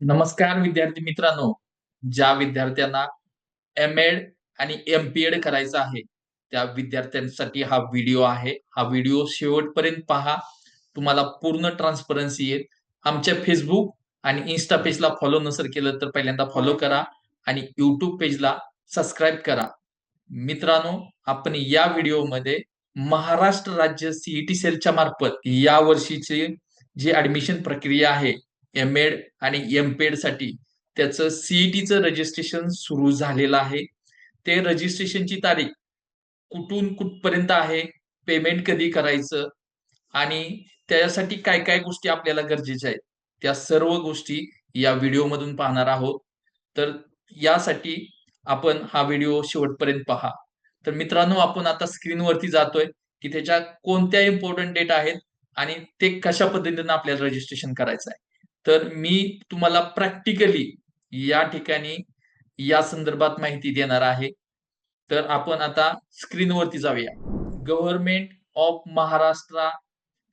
नमस्कार विद्यार्थी मित्रांनो. ज्या विद्यार्थ्यांना एम एड आणि एम पी एड करायचं आहे त्या विद्यार्थ्यांसाठी हा व्हिडिओ आहे. हा व्हिडिओ शेवटपर्यंत पहा. तुम्हाला पूर्ण ट्रान्सपरन्सी येईल. आमच्या फेसबुक आणि इन्स्टा पेजला फॉलो नसेल केलं तर पहिल्यांदा फॉलो करा आणि युट्यूब पेजला सबस्क्राईब करा. मित्रांनो आपण या व्हिडिओमध्ये महाराष्ट्र राज्य सीईटी सेलच्या मार्फत या वर्षीची जी ऍडमिशन प्रक्रिया आहे एम एड आणि एम पेडसाठी त्याचं सीईटीचं रजिस्ट्रेशन सुरू झालेलं आहे. ते रजिस्ट्रेशनची तारीख कुठून कुठपर्यंत आहे पेमेंट कधी करायचं आणि त्याच्यासाठी काय काय गोष्टी आपल्याला गरजेच्या आहेत त्या सर्व गोष्टी या व्हिडिओमधून पाहणार आहोत. तर यासाठी आपण हा व्हिडिओ शेवटपर्यंत पहा. तर मित्रांनो आपण आता स्क्रीनवरती जातोय की त्याच्या कोणत्या इम्पॉर्टंट डेट आहेत आणि ते कशा पद्धतीनं आपल्याला रजिस्ट्रेशन करायचं आहे. तर मी तुम्हाला प्रॅक्टिकली या ठिकाणी या संदर्भात माहिती देणार आहे. तर आपण आता स्क्रीनवरती जाऊया. Government of Maharashtra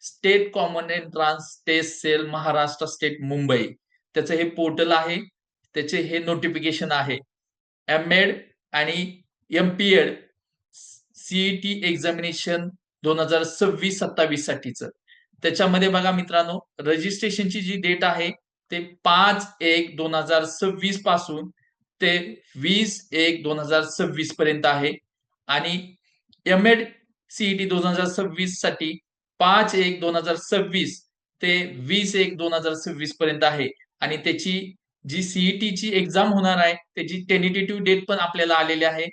state common entrance test cell Maharashtra state Mumbai त्याचं हे पोर्टल आहे. त्याचे हे नोटिफिकेशन आहे. एम एड आणि M P Ed CET examination दोन हजार सव्वीस सत्तावीस साठीच. त्याच्यामध्ये बघा मित्रांनो रजिस्ट्रेशनची जी डेट आहे ते पाच एक दोन हजार सव्वीसपासून ते वीस एक दोन हजार सव्वीस पर्यंत आहे. आणि एम एड सीईटी दोन हजार सव्वीससाठी पाच एक दोन हजार सव्वीस ते वीस एक दोन हजार सव्वीस पर्यंत आहे. आणि त्याची जी सीईटीची एक्झाम होणार आहे त्याची टेनिटेटिव्ह डेट पण आपल्याला आलेली आहे.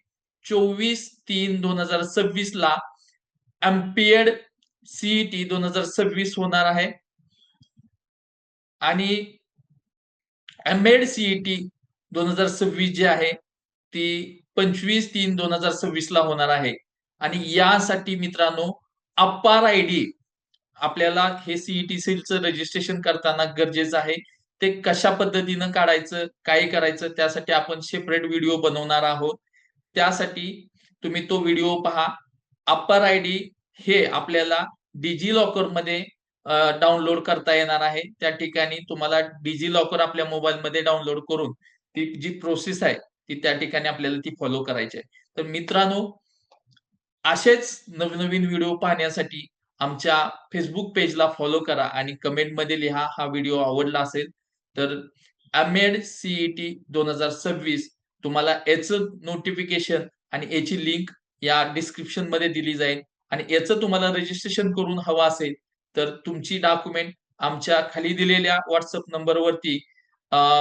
चोवीस तीन दोन हजार सव्वीस ला एम्पियर्ड सीईटी दोन हजार सव्वीस होणार आहे. आणि एम एड सीईटी दोन हजार सव्वीस जी आहे ती पंचवीस तीन दोन हजार सव्वीस ला होणार आहे. आणि यासाठी मित्रांनो अपार आय डी आपल्याला हे सीईटी सेलचं रजिस्ट्रेशन करताना गरजेचं आहे. ते कशा पद्धतीनं काढायचं काय करायचं त्यासाठी आपण सेपरेट व्हिडिओ बनवणार आहोत. त्यासाठी तुम्ही तो व्हिडिओ पहा. अप्पर आय डी हे आपल्याला डिजी लॉकरमध्ये डाउनलोड करता येणार आहे. त्या ठिकाणी तुम्हाला डिजी लॉकर आपल्या मोबाईलमध्ये डाउनलोड करून ती जी प्रोसेस आहे ती त्या ठिकाणी आपल्याला ती फॉलो करायची आहे. तर मित्रांनो असेच नवनवीन व्हिडिओ पाहण्यासाठी आमच्या फेसबुक पेजला फॉलो करा आणि कमेंटमध्ये लिहा हा व्हिडिओ आवडला असेल तर अमेड सीईटी दोन हजार सव्वीस तुम्हाला याचं नोटिफिकेशन आणि याची लिंक या डिस्क्रिप्शनमध्ये दिली जाईल. आणि याचं तुम्हाला रजिस्ट्रेशन करून हवं असेल तर तुमची डॉक्युमेंट आमच्या खाली दिलेल्या व्हॉट्सअप नंबरवरती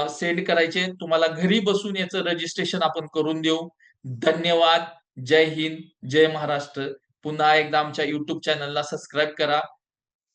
सेंड करायचे. तुम्हाला घरी बसून याचं रजिस्ट्रेशन आपण करून देऊ. धन्यवाद. जय हिंद. जय महाराष्ट्र. पुन्हा एकदा आमच्या युट्यूब चॅनलला सबस्क्राईब करा.